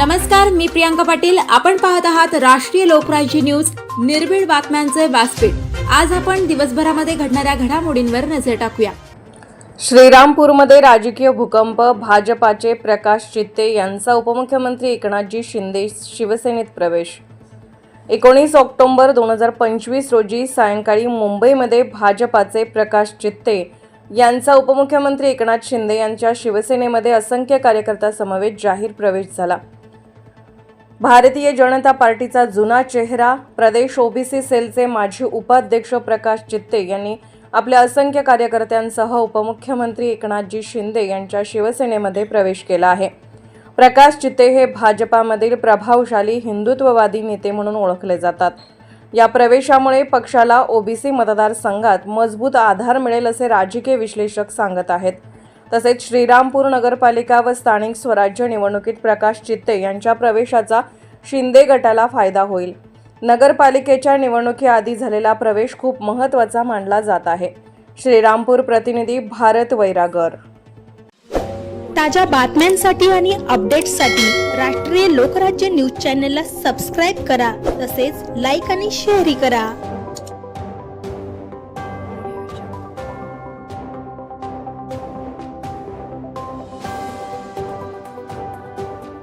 नमस्कार मी प्रियांका पाटील. आपण पाहत आहात राष्ट्रीय लोकराज्य न्यूज. निर्भीड बातम्यांचे व्यासपीठ. आज आपण दिवसभरामध्ये घडणाऱ्या घडामोडींवर नजर टाकूया. श्रीरामपूरमध्ये राजकीय भूकंप भाजपाचे प्रकाश चित्ते यांचा उपमुख्यमंत्री एकनाथजी शिंदे शिवसेनेत प्रवेश. एकोणीस ऑक्टोबर दोन हजार पंचवीस रोजी सायंकाळी मुंबईमध्ये भाजपाचे प्रकाश चित्ते यांचा उपमुख्यमंत्री एकनाथ शिंदे यांच्या शिवसेनेमध्ये असंख्य कार्यकर्त्यासमवेत जाहीर प्रवेश झाला. भारतीय जनता पार्टीचा जुना चेहरा प्रदेश ओबीसी सेलचे माजी उपाध्यक्ष प्रकाश चित्ते यांनी आपल्या असंख्य कार्यकर्त्यांसह उपमुख्यमंत्री एकनाथजी शिंदे यांच्या शिवसेनेमध्ये प्रवेश केला आहे. प्रकाश चित्ते हे भाजपामधील प्रभावशाली हिंदुत्ववादी नेते म्हणून ओळखले जातात. या प्रवेशामुळे पक्षाला ओबीसी मतदारसंघात मजबूत आधार मिळेल असे राजकीय विश्लेषक सांगत आहेत. तसेच श्रीरामपूर नगरपालिका व स्थानिक स्वराज्य निवडणुकीत प्रकाश चित्ते यांच्या प्रवेशाचा शिंदे गटाला फायदा होईल. नगरपालिकेच्या निवडणुकीआधी झालेला प्रवेश खूप महत्त्वाचा मानला जात आहे. श्रीरामपूर प्रतिनिधी भारत वैरागर. ताज्या बातम्यांसाठी आणि अपडेट्ससाठी राष्ट्रीय लोकराज्य न्यूज चॅनलला सबस्क्राईब करा तसेच लाईक आणि शेअरही करा.